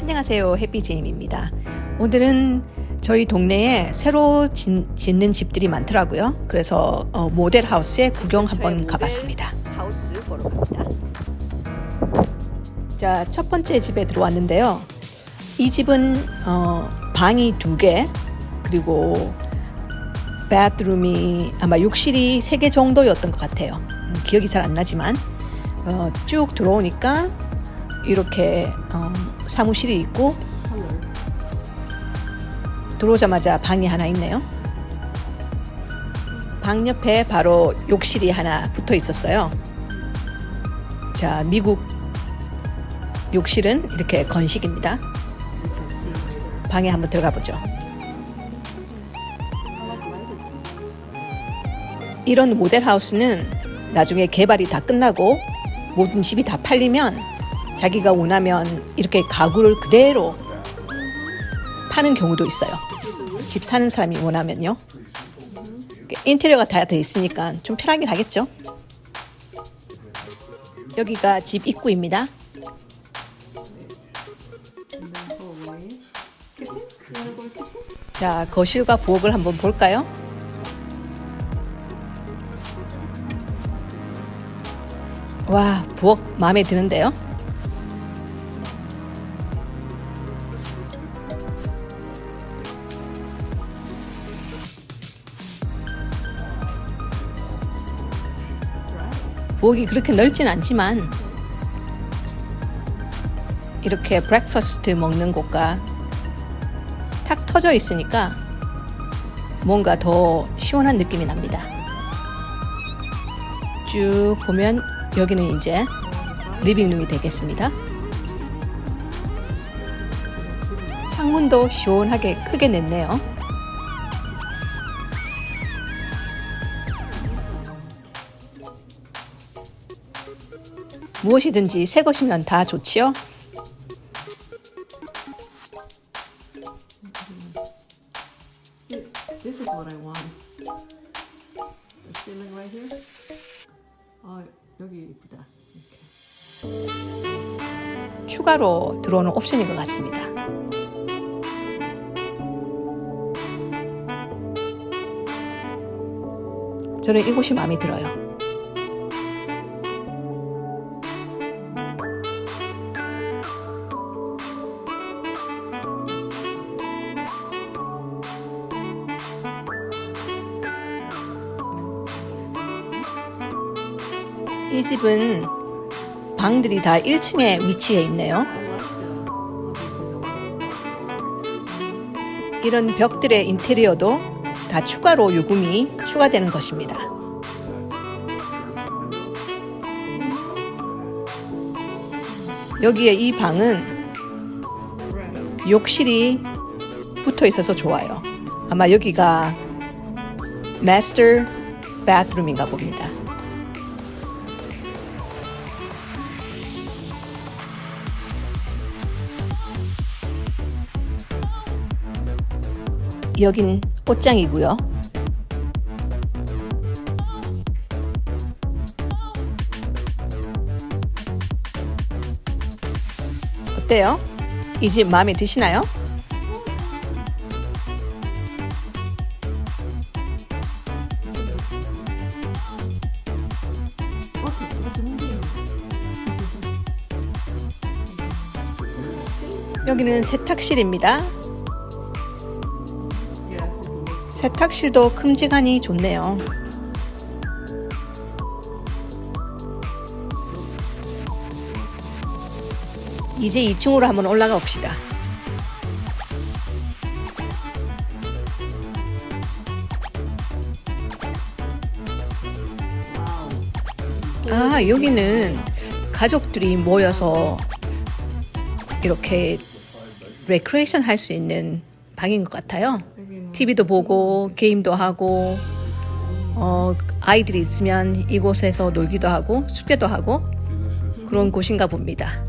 안녕하세요. 해피제임입니다. 오늘은 저희 동네에 새로 짓, 는 집들이 많더라고요. 그래서 어, 모델 하우스에 구경 한번 가봤습니다. 하우스 보러 갑니다. 자, 첫 번째 집에 들어왔는데요. 이 집은 어, 방이 두 개, 그리고 바th룸이 아마 욕실이 세 개 정도였던 것 같아요. 음, 기억이 잘 안 나지만 어, 쭉 들어오니까 이렇게 어, 사무실이 있고 들어오자마자 방이 하나 있네요. 방 옆에 바로 욕실이 하나 붙어 있었어요. 자, 미국 욕실은 이렇게 건식입니다. 방에 한번 들어가 보죠. 이런 모델 하우스는 나중에 개발이 다 끝나고 모든 집이 다 팔리면 자기가 원하면 이렇게 가구를 그대로 파는 경우도 있어요. 집 사는 사람이 원하면요. 인테리어가 다 돼 있으니까 좀 편하긴 하겠죠. 여기가 집 입구입니다. 자, 거실과 부엌을 한번 볼까요? 와, 부엌 마음에 드는데요? 부엌이 그렇게 넓진 않지만 이렇게 브렉퍼스트 먹는 곳과 탁 터져 있으니까 뭔가 더 시원한 느낌이 납니다. 쭉 보면 여기는 이제 리빙룸이 되겠습니다. 창문도 시원하게 크게 냈네요. 무엇이든지 새 것이면 다 좋지요. See, this is what I want. The ceiling right here. 아 여기 이쁘다. 이렇게. 추가로 들어오는 옵션인 것 같습니다. 저는 이곳이 마음에 들어요. 이 집은 방들이 다 1층에 위치해 있네요. 이런 벽들의 인테리어도 다 추가로 요금이 추가되는 것입니다. 여기에 이 방은 욕실이 붙어 있어서 좋아요. 아마 여기가 마스터 바th룸인가 봅니다. 여긴 옷장이고요. 어때요? 이 집 마음에 드시나요? 여기는 세탁실입니다. 세탁실도 큼직하니 좋네요. 이제 2층으로 한번 올라가 봅시다. 아, 여기는 가족들이 모여서 이렇게 레크레이션 할 수 있는 방인 것 같아요. TV도 보고 게임도 하고 어, 아이들이 있으면 이곳에서 놀기도 하고 숙제도 하고 그런 곳인가 봅니다.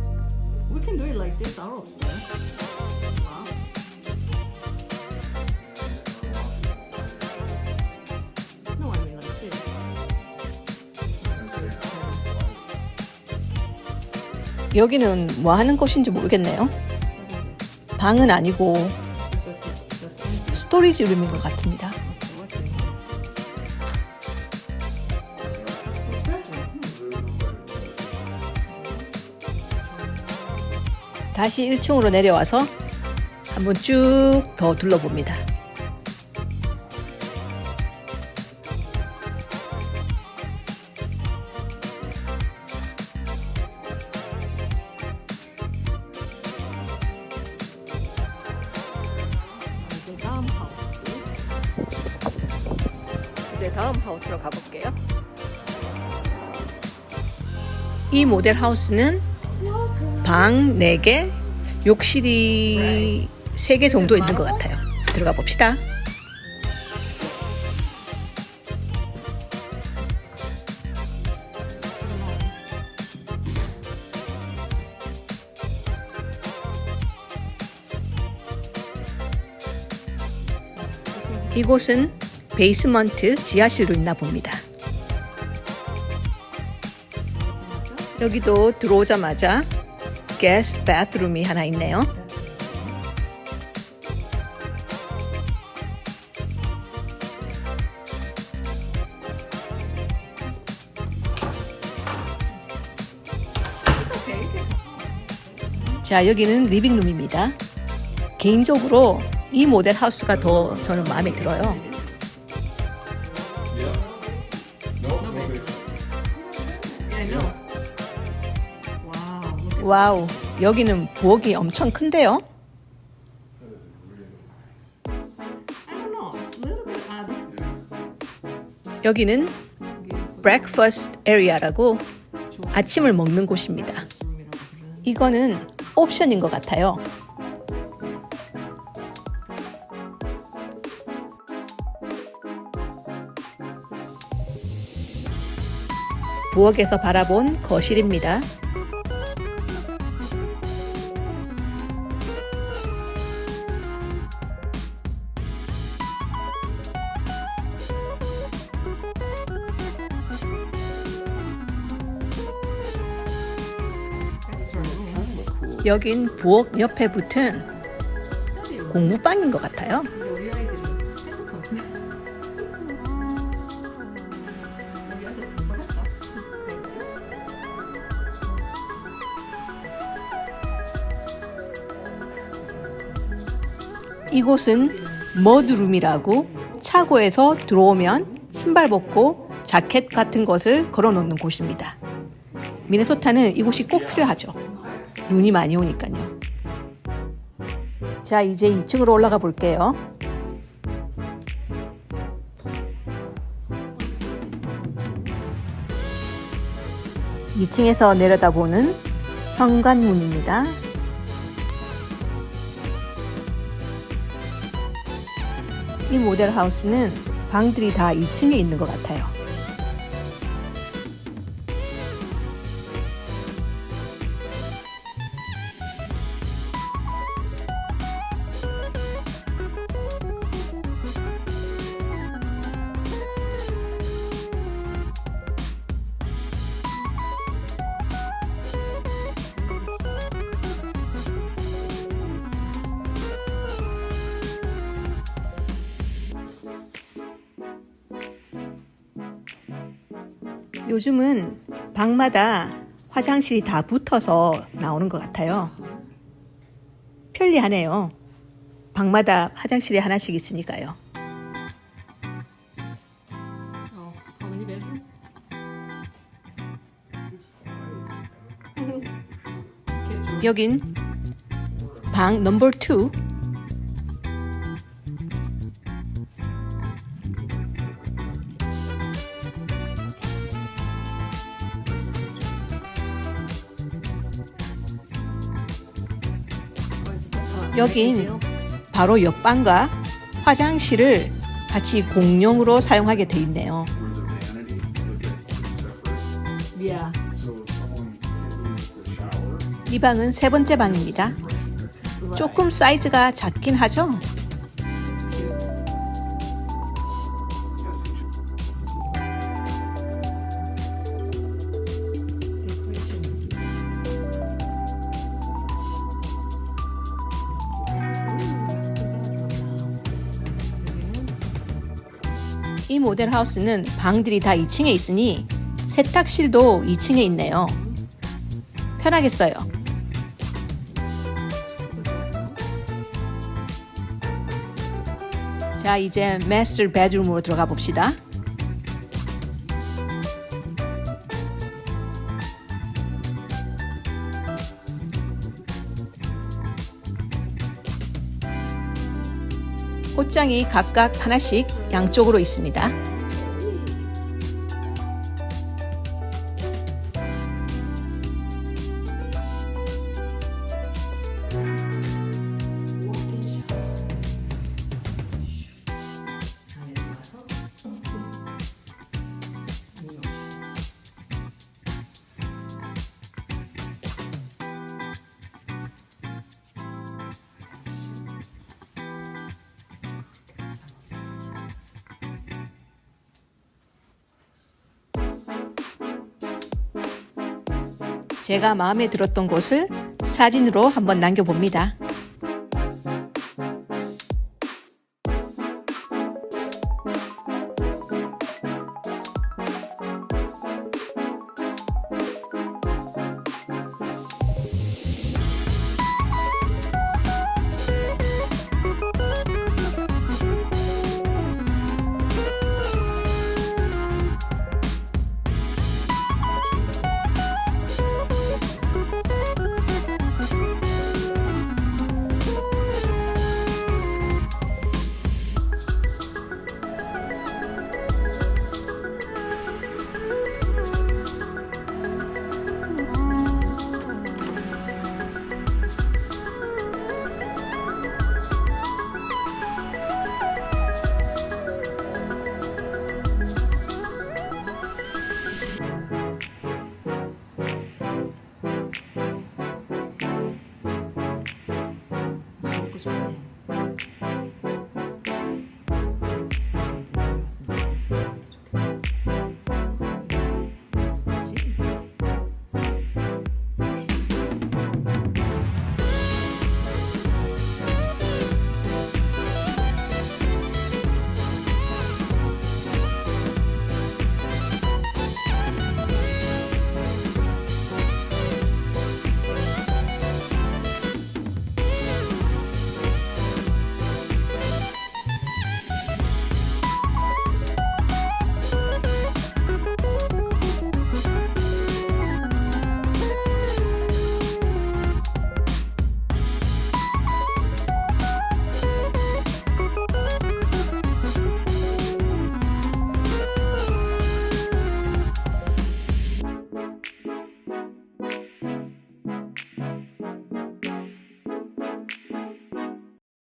여기는 뭐 하는 곳인지 모르겠네요. 방은 아니고 스토리지 룸인 것 같습니다. 다시 1층으로 내려와서 한번 쭉 더 둘러봅니다. 다음 하우스로 가볼게요. 이 모델 하우스는 방 4개, 욕실이 3개 정도 있는 것 같아요. 들어가 봅시다. 이곳은 베이스먼트 지하실로 있나 봅니다. 여기도 들어오자마자 게스트 바스룸이 하나 있네요. 자, 여기는 리빙룸입니다. 개인적으로 이 모델 하우스가 더 저는 마음에 들어요. 와우, 여기는 부엌이 엄청 큰데요? 여기는 breakfast area라고. 아침을 먹는 곳입니다. 이거는 옵션인 것 같아요. 부엌에서 바라본 거실입니다. 여긴 부엌 옆에 붙은 공무방인 것 같아요. 이곳은 머드룸이라고 차고에서 들어오면 신발 벗고 자켓 같은 것을 걸어 놓는 곳입니다. 미네소타는 이곳이 꼭 필요하죠. 눈이 많이 오니까요. 자, 이제 2층으로 올라가 볼게요. (2층에서) 내려다보는 현관문입니다. 이 모델 하우스는 방들이 다 2층에 있는 것 같아요. 요즘은 방마다 화장실이 다 붙어서 나오는 것 같아요. 편리하네요. 방마다 화장실이 하나씩 있으니까요. 여긴 방 넘버 2. 여긴 바로 옆방과 화장실을 같이 공용으로 사용하게 돼 있네요. 이 방은 세 번째 방입니다. 조금 사이즈가 작긴 하죠? 이 모델 하우스는 방들이 다 2층에 있으니 세탁실도 2층에 있네요. 편하겠어요. 자, 이제 마스터 베드룸으로 들어가 봅시다. 옷장이 각각 하나씩 양쪽으로 있습니다. 제가 마음에 들었던 곳을 사진으로 한번 남겨봅니다.